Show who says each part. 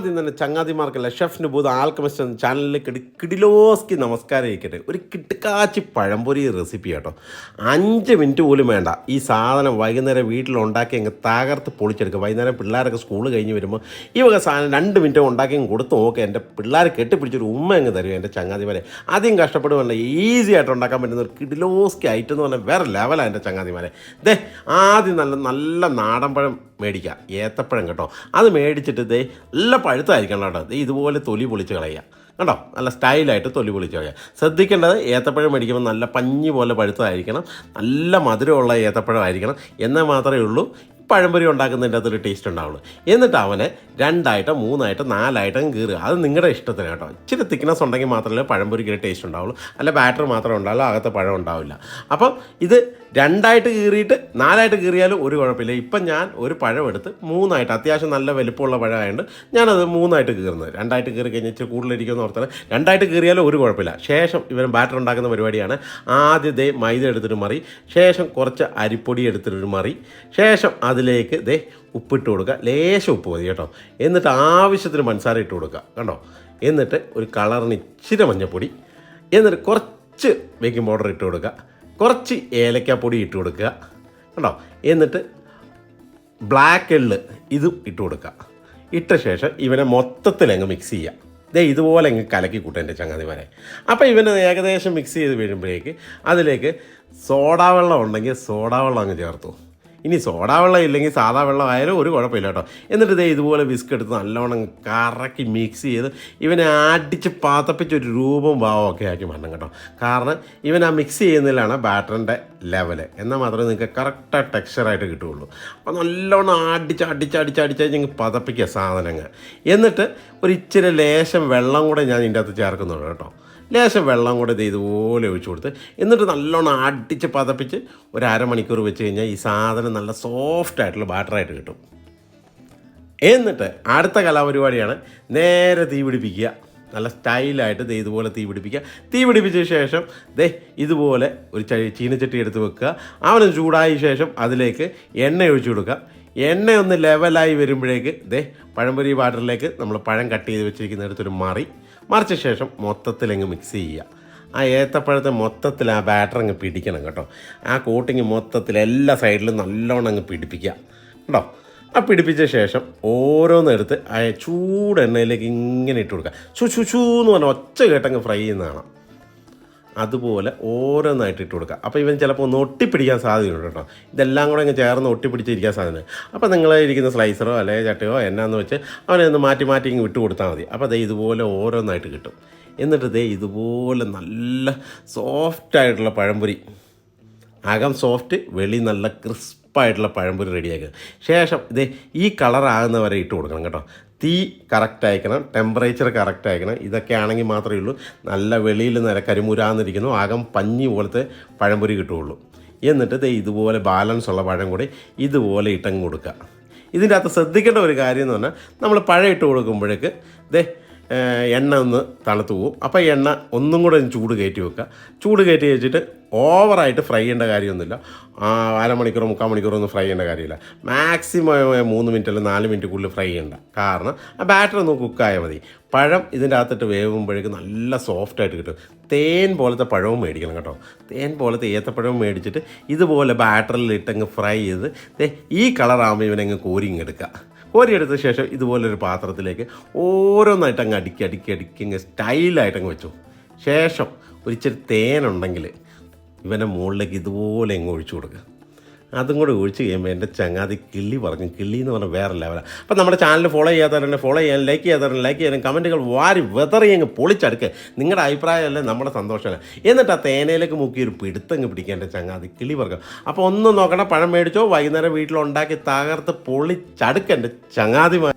Speaker 1: ആദ്യം തന്നെ ചങ്ങാതിമാർക്കല്ല chef നുബൂദ് alchemist എന്ന ചാനലിലേക്ക് കിടിലോസ്കി നമസ്കാരം ഇരിക്കട്ടെ ഒരു കിട്ടുകാച്ചി പഴംപൊരി റെസിപ്പി കേട്ടോ അഞ്ച് മിനിറ്റ് പോലും വേണ്ട. ഈ സാധനം വൈകുന്നേരം വീട്ടിലുണ്ടാക്കി അങ്ങ് തകർത്ത് പൊളിച്ചെടുക്കുക. വൈകുന്നേരം പിള്ളേരൊക്കെ സ്കൂൾ കഴിഞ്ഞ് വരുമ്പോൾ ഈ വക സാധനം രണ്ട് മിനിറ്റ് ഉണ്ടാക്കി കൊടുത്ത് നോക്കുക എന്റെ പിള്ളേർ കെട്ടിപ്പിടിച്ചൊരു ഉമ്മ അങ്ങ് തരും എന്റെ ചങ്ങാതിമാരെ. ആദ്യം കഷ്ടപ്പെടുമല്ല ഈസി ആയിട്ട് ഉണ്ടാക്കാൻ പറ്റുന്ന ഒരു കിടിലോസ്കി ഐറ്റം എന്ന് പറഞ്ഞാൽ വേറെ ലെവലാണ് എന്റെ ചങ്ങാതിമാരെ. ദേ ആദ്യം നല്ല നല്ല നാടൻ പഴം മേടിക്കുക ഏത്തപ്പഴം കേട്ടോ. അത് മേടിച്ചിട്ട് ദേ നല്ല പഴുത്തായിരിക്കണം കേട്ടോ. ഇതുപോലെ തൊലി പൊളിച്ച് കളയുക. കണ്ടോ? നല്ല സ്റ്റൈലായിട്ട് തൊലി പൊളിച്ച് കളയുക. ശ്രദ്ധിക്കേണ്ടത് ഏത്തപ്പഴം മേടിക്കുമ്പോൾ നല്ല പഞ്ഞി പോലെ പഴുത്തതായിരിക്കണം. നല്ല മധുരമുള്ള ഏത്തപ്പഴം ആയിരിക്കണം എന്നാൽ മാത്രമേ ഉള്ളൂ. പഴംപൊരി ഉണ്ടാക്കുന്നതിന്റെ അകത്തൊരു ടേസ്റ്റ് ഉണ്ടാവുള്ളൂ. എന്നിട്ട് അവനെ രണ്ടായിട്ട് മൂന്നായിട്ടോ നാലായിട്ടും കീറുക. അത് നിങ്ങളുടെ ഇഷ്ടത്തിന് കേട്ടോ. ഇച്ചിരി തിക്നെസ് ഉണ്ടെങ്കിൽ മാത്രമേ പഴംപൊരിക്ക് ടേസ്റ്റ് ഉണ്ടാവുള്ളൂ. അല്ല ബാറ്റർ മാത്രം ഉണ്ടാവുള്ളൂ അകത്ത് പഴം ഉണ്ടാവില്ല. അപ്പം ഇത് രണ്ടായിട്ട് കീറിയിട്ട് നാലായിട്ട് കീറിയാലും ഒരു കുഴപ്പമില്ല. ഇപ്പം ഞാൻ ഒരു പഴം എടുത്ത് മൂന്നായിട്ട് അത്യാവശ്യം നല്ല വലിപ്പമുള്ള പഴമായതുകൊണ്ട് ഞാനത് മൂന്നായിട്ട് കീറുന്നത്. രണ്ടായിട്ട് കീറി കഴിഞ്ഞാൽ ഇച്ചിരി കൂടുതലിരിക്കുമെന്ന് ഓർത്താൽ രണ്ടായിട്ട് കീറിയാലും ഒരു കുഴപ്പമില്ല. ശേഷം ഇവൻ ബാറ്റർ ഉണ്ടാക്കുന്ന പരിപാടിയാണ്. ആദ്യത്തെ മൈദ എടുത്തിട്ട് മറി. ശേഷം കുറച്ച് അരിപ്പൊടി എടുത്തിട്ട് മറി. ശേഷം അതിലേക്ക് ദേ ഉപ്പിട്ട് കൊടുക്കുക. ലേശം ഉപ്പ് മതി കേട്ടോ. എന്നിട്ട് ആവശ്യത്തിന് പഞ്ചസാര ഇട്ട് കൊടുക്കുക. കണ്ടോ? എന്നിട്ട് ഒരു കളറിന് ഇച്ചിരി മഞ്ഞപ്പൊടി. എന്നിട്ട് കുറച്ച് ബേക്കിംഗ് പൗഡർ ഇട്ട് കൊടുക്കുക. കുറച്ച് ഏലക്കാപ്പൊടി ഇട്ട് കൊടുക്കുക. കണ്ടോ? എന്നിട്ട് ബ്ലാക്ക് എള്ള് ഇതും ഇട്ട് കൊടുക്കുക. ഇട്ട ശേഷം ഇവനെ മൊത്തത്തിൽ അങ്ങ് മിക്സ് ചെയ്യുക. ദേ ഇതുപോലെ അങ്ങ് കലക്കി കൂട്ടും എന്റെ ചങ്ങാതിമാരെ. അപ്പോൾ ഇവനെ ഏകദേശം മിക്സ് ചെയ്ത് വീഴുമ്പോഴേക്ക് അതിലേക്ക് സോഡാ വെള്ളം ഉണ്ടെങ്കിൽ സോഡാ വെള്ളം അങ്ങ് ചേർത്തു. ഇനി സോഡാ വെള്ളം ഇല്ലെങ്കിൽ സാധാ വെള്ളം ആയാലും ഒരു കുഴപ്പമില്ല കേട്ടോ. എന്നിട്ട് ദേ ഇതുപോലെ വിസ്ക് എടുത്ത് നല്ലോണം കറക്കി മിക്സ് ചെയ്ത് ഇവനെ അടിച്ച് പാത്തപ്പിച്ച് ഒരു രൂപം ഭാവമൊക്കെ ആക്കി മരണം കേട്ടോ. കാരണം ഇവൻ ആ മിക്സ് ചെയ്യുന്നതിലാണ് ബാറ്ററിന്റെ ലെവൽ എന്നാൽ മാത്രമേ നിങ്ങൾക്ക് കറക്റ്റ് ടെക്സ്ചറായിട്ട് കിട്ടുകയുള്ളൂ. അപ്പോൾ നല്ലോണം അടിച്ച് അടിച്ച് അടിച്ച് അടിച്ച് ഞങ്ങൾക്ക് പതപ്പിക്കുക സാധനങ്ങൾ. എന്നിട്ട് ഒരു ഇച്ചിരി ലേശം വെള്ളം കൂടെ ഞാൻ ഇതിന്റെ അകത്ത് ചേർക്കുന്നുള്ളൂ കേട്ടോ. ലേശം വെള്ളം കൂടെ ഇത് ഇതുപോലെ ഒഴിച്ചു കൊടുത്ത് എന്നിട്ട് നല്ലോണം അടിച്ച് പതപ്പിച്ച് ഒരു അരമണിക്കൂർ വെച്ച് കഴിഞ്ഞാൽ ഈ സാധനം നല്ല സോഫ്റ്റ് ആയിട്ടുള്ള ബാറ്ററായിട്ട് കിട്ടും. എന്നിട്ട് അടുത്ത കലാപരിപാടിയാണ് നേരെ തീ പിടിപ്പിക്കുക. നല്ല സ്റ്റൈലായിട്ട് ദേ ഇതുപോലെ തീ പിടിപ്പിക്കുക. തീ പിടിപ്പിച്ച ശേഷം ദേ ഇതുപോലെ ഒരു ചീനച്ചട്ടി എടുത്ത് വെക്കുക. അവന് ചൂടായ ശേഷം അതിലേക്ക് എണ്ണ ഒഴിച്ചു കൊടുക്കുക. എണ്ണ ഒന്ന് ലെവലായി വരുമ്പോഴേക്ക് ദേ പഴംപൊരി വാട്ടറിലേക്ക് നമ്മൾ പഴം കട്ട് ചെയ്ത് വെച്ചിരിക്കുന്ന എടുത്തൊരു മറി. മറിച്ച ശേഷം മൊത്തത്തിലങ്ങ് മിക്സ് ചെയ്യുക. ആ ഏത്തപ്പഴത്തെ മൊത്തത്തിൽ ആ ബാറ്റർ അങ്ങ് പിടിക്കണം കേട്ടോ. ആ കോട്ടിങ് മൊത്തത്തിൽ എല്ലാ സൈഡിലും നല്ലോണം അങ്ങ് പിടിപ്പിക്കുക. കേട്ടോ? ആ പിടിപ്പിച്ച ശേഷം ഓരോന്നെടുത്ത് ആ ചൂട് എണ്ണയിലേക്ക് ഇങ്ങനെ ഇട്ട് കൊടുക്കുക. ചു ചു ചൂ എന്ന് പറഞ്ഞാൽ ഒച്ച കേട്ടങ്ങ് ഫ്രൈ ചെയ്യുന്നതാണ്. അതുപോലെ ഓരോന്നായിട്ട് ഇട്ട് കൊടുക്കുക. അപ്പോൾ ഇവൻ ചിലപ്പോൾ ഒന്ന് ഒട്ടിപ്പിടിക്കാൻ സാധ്യതയുണ്ട് കേട്ടോ. ഇതെല്ലാം കൂടെ അങ്ങ് ചേർന്ന് ഒട്ടിപ്പിടിച്ചിരിക്കാൻ സാധ്യത അപ്പോൾ നിങ്ങൾ ഇരിക്കുന്ന സ്ലൈസറോ അല്ലെങ്കിൽ ചട്ടയോ എന്നാന്ന് വെച്ച് അവനെ ഒന്ന് മാറ്റി മാറ്റി ഇങ്ങ് വിട്ട് കൊടുത്താൽ മതി. അപ്പോൾ ദേ ഇതുപോലെ ഓരോന്നായിട്ട് കിട്ടും. എന്നിട്ട് ദേ ഇതുപോലെ നല്ല സോഫ്റ്റായിട്ടുള്ള പഴംപൊരി. അകം സോഫ്റ്റ് വെളി നല്ല ക്രിസ്പായിട്ടുള്ള പഴംപൊരി റെഡിയാക്കുക ശേഷം ഇതേ ഈ കളറാകുന്നവരെ ഇട്ട് കൊടുക്കണം കേട്ടോ. തീ കറക്റ്റ് അയക്കണം ടെമ്പറേച്ചർ കറക്റ്റ് അയക്കണം ഇതൊക്കെ ആണെങ്കിൽ മാത്രമേ ഉള്ളൂ. നല്ല വെളിയിൽ നില കരിമുരാന്നിരിക്കുന്നു. ആകം പഞ്ഞി പോലത്തെ പഴംപൊരി കിട്ടുകയുള്ളൂ. എന്നിട്ട് ഇതുപോലെ ബാലൻസ് ഉള്ള പഴം കൂടി ഇതുപോലെ ഇട്ടങ്ങ് കൊടുക്കുക. ഇതിന്റെ അകത്ത് ശ്രദ്ധിക്കേണ്ട ഒരു കാര്യം എന്ന് പറഞ്ഞാൽ നമ്മൾ പഴം ഇട്ട് കൊടുക്കുമ്പോഴേക്ക് ദേ എണ്ണ ഒന്ന് തണുത്ത് പോകും അപ്പോൾ എണ്ണ ഒന്നും കൂടെ ചൂട് കയറ്റി വെക്കുക. ചൂട് കയറ്റി വെച്ചിട്ട് ഓവറായിട്ട് ഫ്രൈ ചെയ്യേണ്ട കാര്യമൊന്നുമില്ല. അരമണിക്കൂറോ മുക്കാൽ മണിക്കൂറോ ഒന്നും ഫ്രൈ ചെയ്യേണ്ട കാര്യമില്ല. മാക്സിമം മൂന്ന് മിനിറ്റ് അല്ലെങ്കിൽ നാല് മിനിറ്റ് കൂടുതൽ ഫ്രൈ ചെയ്യേണ്ട. കാരണം ആ ബാറ്റർ ഒന്ന് കുക്കായാൽ മതി. പഴം ഇതിന്റെ അകത്തിട്ട് വേവുമ്പോഴേക്കും നല്ല സോഫ്റ്റായിട്ട് കിട്ടും. തേൻ പോലത്തെ പഴവും മേടിക്കണം കേട്ടോ. തേൻ പോലത്തെ ഏത്തപ്പഴവും മേടിച്ചിട്ട് ഇതുപോലെ ബാറ്ററിൽ ഇട്ടങ്ങ് ഫ്രൈ ചെയ്ത് ഈ കളറാകുമ്പോൾ ഇവനങ്ങ് എടുക്കുക കോരിയെടുത്ത ശേഷം ഇതുപോലൊരു പാത്രത്തിലേക്ക് ഓരോന്നായിട്ട് അങ്ങ് അടുക്കി അടുക്കി അടുക്കി അങ്ങ് സ്റ്റൈലായിട്ട് അങ്ങ് വെച്ചു. ശേഷം ഒരിച്ചിരി തേനുണ്ടെങ്കിൽ ഇവന്റെ മുകളിലേക്ക് ഇതുപോലെ ഇങ്ങ് ഒഴിച്ചു കൊടുക്കുക. അതും കൂടെ ഒഴിച്ച് കഴിയുമ്പോൾ എന്റെ ചങ്ങാതി കിള്ളി പറഞ്ഞു കിള്ളി എന്ന് പറഞ്ഞാൽ വേറെ ലെവലാണ് അപ്പം നമ്മുടെ ചാനൽ ഫോളോ ചെയ്യാത്തവരെ ഫോളോ ചെയ്യാൻ ലൈക്ക് ചെയ്യാത്തവരെ ലൈക്ക് ചെയ്യാനും കമന്റുകൾ വാരി വെതറി അങ്ങ് പൊളിച്ചടുക്കുക നിങ്ങളുടെ അഭിപ്രായമല്ലേ നമ്മുടെ സന്തോഷമല്ല? എന്നിട്ട് ആ തേനയിലേക്ക് മുക്കി ഒരു പിടുത്തങ്ങ് പിടിക്കാൻ എന്റെ ചങ്ങാതി കിളി പറഞ്ഞു അപ്പോൾ ഒന്നും നോക്കണം പഴം മേടിച്ചോ വൈകുന്നേരം വീട്ടിലുണ്ടാക്കി തകർത്ത് പൊളിച്ചടുക്കുക എന്റെ ചങ്ങാതിമാർ